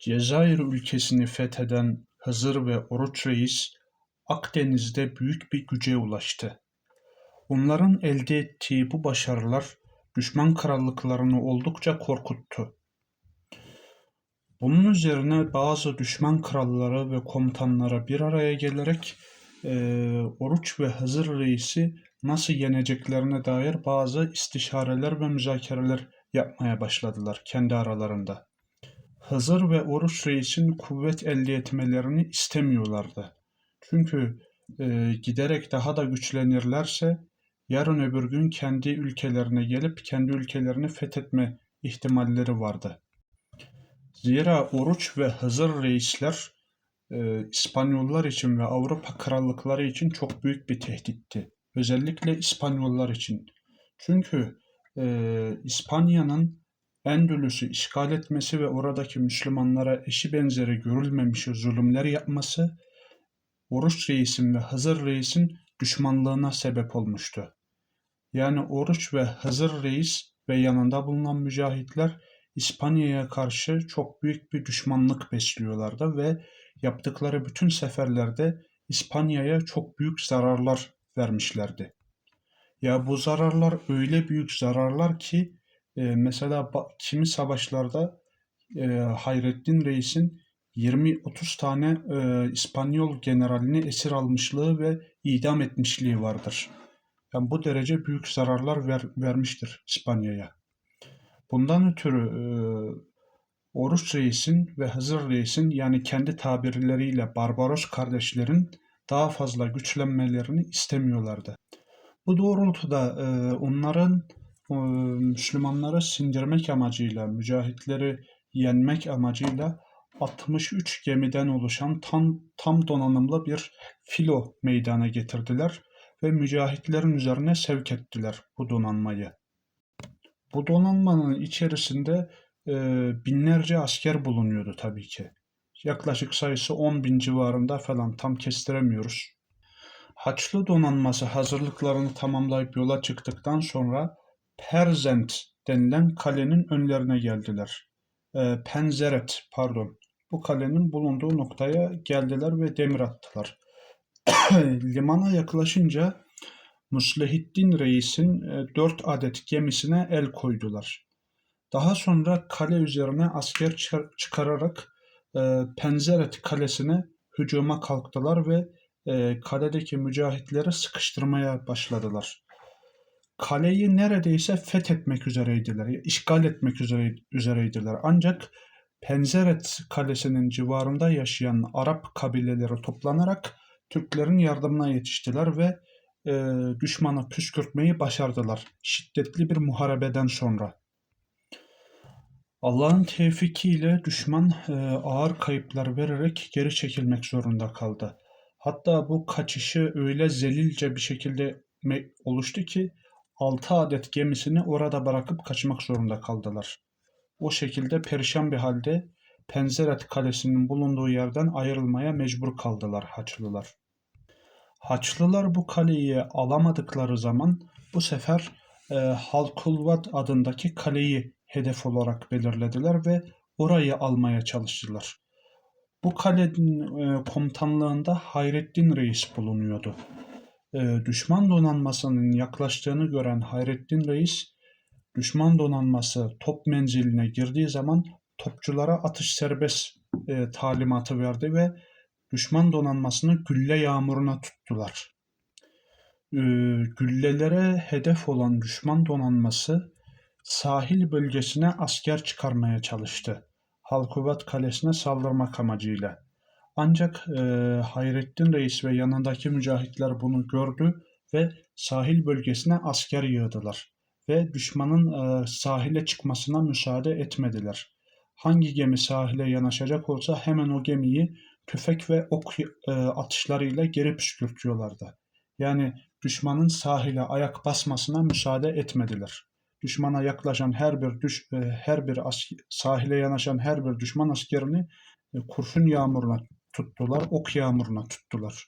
Cezayir ülkesini fetheden Hızır ve Oruç Reis, Akdeniz'de büyük bir güce ulaştı. Onların elde ettiği bu başarılar düşman krallıklarını oldukça korkuttu. Bunun üzerine bazı düşman kralları ve komutanlara bir araya gelerek eee, Oruç ve Hızır Reis'i nasıl yeneceklerine dair bazı istişareler ve müzakereler yapmaya başladılar kendi aralarında. Hızır ve Oruç Reis'in kuvvet elde etmelerini istemiyorlardı. Çünkü e, giderek daha da güçlenirlerse yarın öbür gün kendi ülkelerine gelip kendi ülkelerini fethetme ihtimalleri vardı. Zira Oruç ve Hızır reisler e, İspanyollar için ve Avrupa krallıkları için çok büyük bir tehditti. Özellikle İspanyollar için. Çünkü e, İspanya'nın Endülüs'ü işgal etmesi ve oradaki Müslümanlara eşi benzeri görülmemiş zulümler yapması Oruç Reis'in ve Hızır Reis'in düşmanlığına sebep olmuştu. Yani Oruç ve Hızır Reis ve yanında bulunan mücahitler İspanya'ya karşı çok büyük bir düşmanlık besliyorlardı ve yaptıkları bütün seferlerde İspanya'ya çok büyük zararlar vermişlerdi. Ya bu zararlar öyle büyük zararlar ki e, mesela kimi savaşlarda e, Hayrettin Reis'in 20-30 tane e, İspanyol generalini esir almışlığı ve idam etmişliği vardır. Yani bu derece büyük zararlar ver, vermiştir İspanya'ya. Bundan ötürü e, Oruç Reis'in ve Hızır Reis'in yani kendi tabirleriyle Barbaros kardeşlerin daha fazla güçlenmelerini istemiyorlardı. Bu doğrultuda e, onların Müslümanları sindirmek amacıyla, mücahitleri yenmek amacıyla 63 gemiden oluşan tam, tam donanımlı bir filo meydana getirdiler ve mücahitlerin üzerine sevk ettiler bu donanmayı. Bu donanmanın içerisinde e, binlerce asker bulunuyordu tabii ki. Yaklaşık sayısı 10 bin civarında falan tam kestiremiyoruz. Haçlı donanması hazırlıklarını tamamlayıp yola çıktıktan sonra Perzent denilen kalenin önlerine geldiler. E, Penzeret pardon. Bu kalenin bulunduğu noktaya geldiler ve demir attılar. Limana yaklaşınca Muslehiddin Reis'in e, dört adet gemisine el koydular. Daha sonra kale üzerine asker çıkararak e, Penzeret kalesine hücuma kalktılar ve e, kaledeki mücahitleri sıkıştırmaya başladılar. Kaleyi neredeyse fethetmek üzereydiler, işgal etmek üzere, üzereydiler. Ancak Penzeret kalesinin civarında yaşayan Arap kabileleri toplanarak Türklerin yardımına yetiştiler ve e, düşmanı püskürtmeyi başardılar. Şiddetli bir muharebeden sonra. Allah'ın tevfikiyle düşman e, ağır kayıplar vererek geri çekilmek zorunda kaldı. Hatta bu kaçışı öyle zelilce bir şekilde oluştu ki 6 adet gemisini orada bırakıp kaçmak zorunda kaldılar. O şekilde perişan bir halde Penzeret Kalesi'nin bulunduğu yerden ayrılmaya mecbur kaldılar Haçlılar. Haçlılar bu kaleyi alamadıkları zaman bu sefer e, Halkulvat adındaki kaleyi hedef olarak belirlediler ve orayı almaya çalıştılar. Bu kalenin e, komutanlığında Hayrettin Reis bulunuyordu. E, düşman donanmasının yaklaştığını gören Hayrettin Reis, düşman donanması top menziline girdiği zaman topçulara atış serbest e, talimatı verdi ve düşman donanmasını gülle yağmuruna tuttular. E, güllelere hedef olan düşman donanması sahil bölgesine asker çıkarmaya çalıştı. Halkuvat Kalesi'ne saldırmak amacıyla. Ancak e, Hayrettin Reis ve yanındaki mücahitler bunu gördü ve sahil bölgesine asker yığdılar ve düşmanın e, sahile çıkmasına müsaade etmediler. Hangi gemi sahile yanaşacak olsa hemen o gemiyi tüfek ve ok e, atışlarıyla geri püskürtüyorlardı. Yani düşmanın sahile ayak basmasına müsaade etmediler. Düşmana yaklaşan her bir düş, e, her bir asker, sahile yanaşan her bir düşman askerini e, kurşun yağmuruna tuttular, ok yağmuruna tuttular.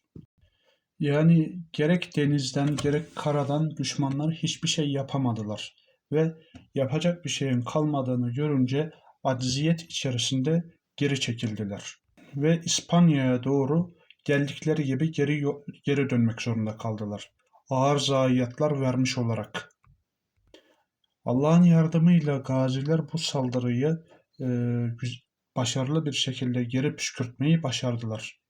Yani gerek denizden gerek karadan düşmanlar hiçbir şey yapamadılar ve yapacak bir şeyin kalmadığını görünce acziyet içerisinde geri çekildiler ve İspanya'ya doğru geldikleri gibi geri geri dönmek zorunda kaldılar. Ağır zayiatlar vermiş olarak. Allah'ın yardımıyla gaziler bu saldırıyı e, başarılı bir şekilde geri püskürtmeyi başardılar.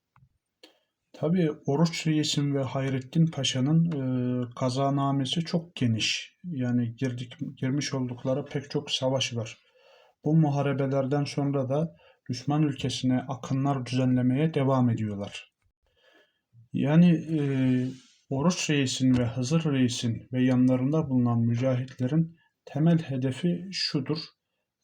Tabii Oruç Reis'in ve Hayrettin Paşa'nın e, kazanamesi çok geniş. Yani girdik, girmiş oldukları pek çok savaş var. Bu muharebelerden sonra da düşman ülkesine akınlar düzenlemeye devam ediyorlar. Yani e, Oruç Reis'in ve Hızır Reis'in ve yanlarında bulunan mücahitlerin temel hedefi şudur.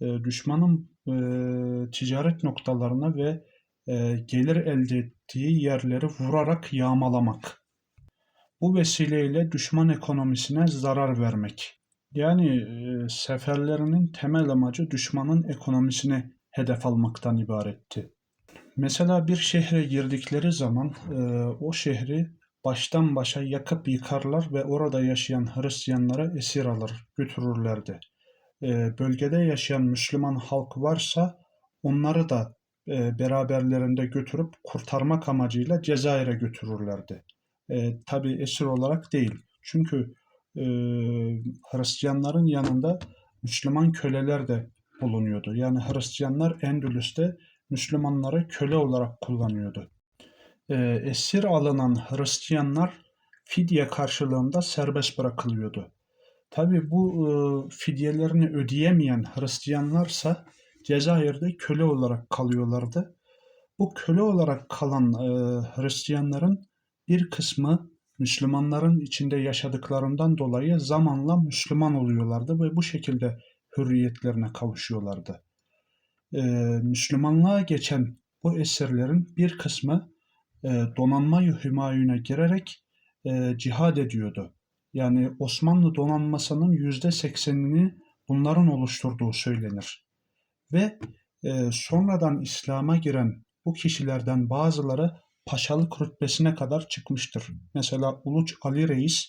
E, düşmanın e, ticaret noktalarına ve e, gelir elde ettiği yerleri vurarak yağmalamak. Bu vesileyle düşman ekonomisine zarar vermek. Yani e, seferlerinin temel amacı düşmanın ekonomisini hedef almaktan ibaretti. Mesela bir şehre girdikleri zaman o şehri baştan başa yakıp yıkarlar ve orada yaşayan Hristiyanlara esir alır, götürürlerdi. E, bölgede yaşayan Müslüman halk varsa onları da e, beraberlerinde götürüp kurtarmak amacıyla Cezayir'e götürürlerdi. E, Tabi esir olarak değil. Çünkü e, Hristiyanların yanında Müslüman köleler de bulunuyordu. Yani Hristiyanlar Endülüs'te Müslümanları köle olarak kullanıyordu. E, esir alınan Hristiyanlar fidye karşılığında serbest bırakılıyordu. Tabi bu e, fidyelerini ödeyemeyen Hristiyanlarsa Cezayir'de köle olarak kalıyorlardı. Bu köle olarak kalan e, Hristiyanların bir kısmı Müslümanların içinde yaşadıklarından dolayı zamanla Müslüman oluyorlardı ve bu şekilde hürriyetlerine kavuşuyorlardı. E, Müslümanlığa geçen bu esirlerin bir kısmı e, donanma hümayuna girerek e, cihad ediyordu. Yani Osmanlı donanmasının yüzde seksenini bunların oluşturduğu söylenir. Ve e, sonradan İslam'a giren bu kişilerden bazıları paşalık rütbesine kadar çıkmıştır. Mesela Uluç Ali Reis,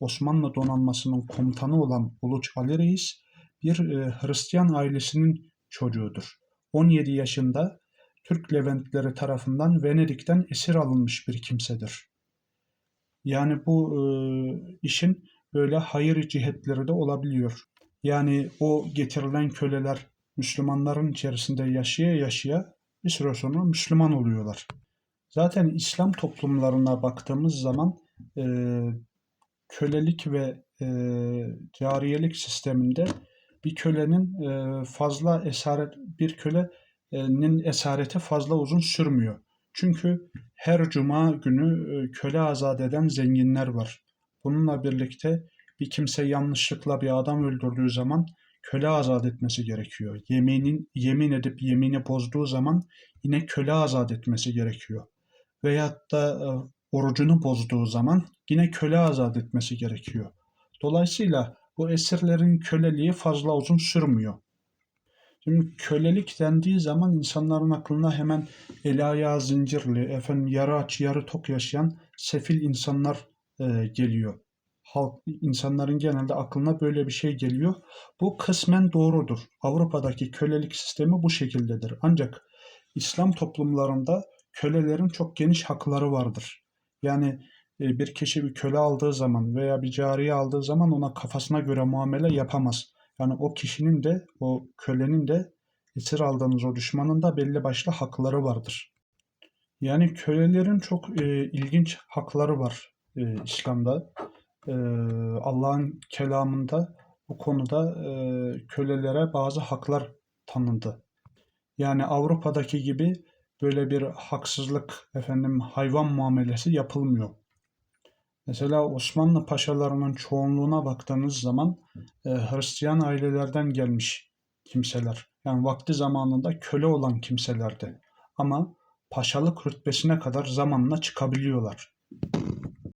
Osmanlı donanmasının komutanı olan Uluç Ali Reis bir e, Hristiyan ailesinin çocuğudur. 17 yaşında Türk Leventleri tarafından Venedik'ten esir alınmış bir kimsedir. Yani bu e, işin böyle hayır cihetleri de olabiliyor. Yani o getirilen köleler Müslümanların içerisinde yaşaya yaşaya bir süre sonra Müslüman oluyorlar. Zaten İslam toplumlarına baktığımız zaman e, kölelik ve e, cariyelik sisteminde bir kölenin e, fazla esaret bir kölenin esareti fazla uzun sürmüyor. Çünkü her cuma günü e, köle azat eden zenginler var. Bununla birlikte bir kimse yanlışlıkla bir adam öldürdüğü zaman köle azat etmesi gerekiyor. Yeminin yemin edip yemini bozduğu zaman yine köle azat etmesi gerekiyor. Veyahut da e, orucunu bozduğu zaman yine köle azat etmesi gerekiyor. Dolayısıyla bu esirlerin köleliği fazla uzun sürmüyor. Şimdi kölelik dendiği zaman insanların aklına hemen eli ayağı zincirli, efendim yarı aç yarı tok yaşayan sefil insanlar e, geliyor halk insanların genelde aklına böyle bir şey geliyor. Bu kısmen doğrudur. Avrupa'daki kölelik sistemi bu şekildedir. Ancak İslam toplumlarında kölelerin çok geniş hakları vardır. Yani e, bir kişi bir köle aldığı zaman veya bir cariye aldığı zaman ona kafasına göre muamele yapamaz. Yani o kişinin de o kölenin de esir aldığınız o düşmanın da belli başlı hakları vardır. Yani kölelerin çok e, ilginç hakları var e, İslam'da. Allah'ın kelamında bu konuda kölelere bazı haklar tanındı. Yani Avrupa'daki gibi böyle bir haksızlık, efendim hayvan muamelesi yapılmıyor. Mesela Osmanlı paşalarının çoğunluğuna baktığınız zaman e, Hristiyan ailelerden gelmiş kimseler. Yani vakti zamanında köle olan kimselerdi. Ama paşalık rütbesine kadar zamanla çıkabiliyorlar.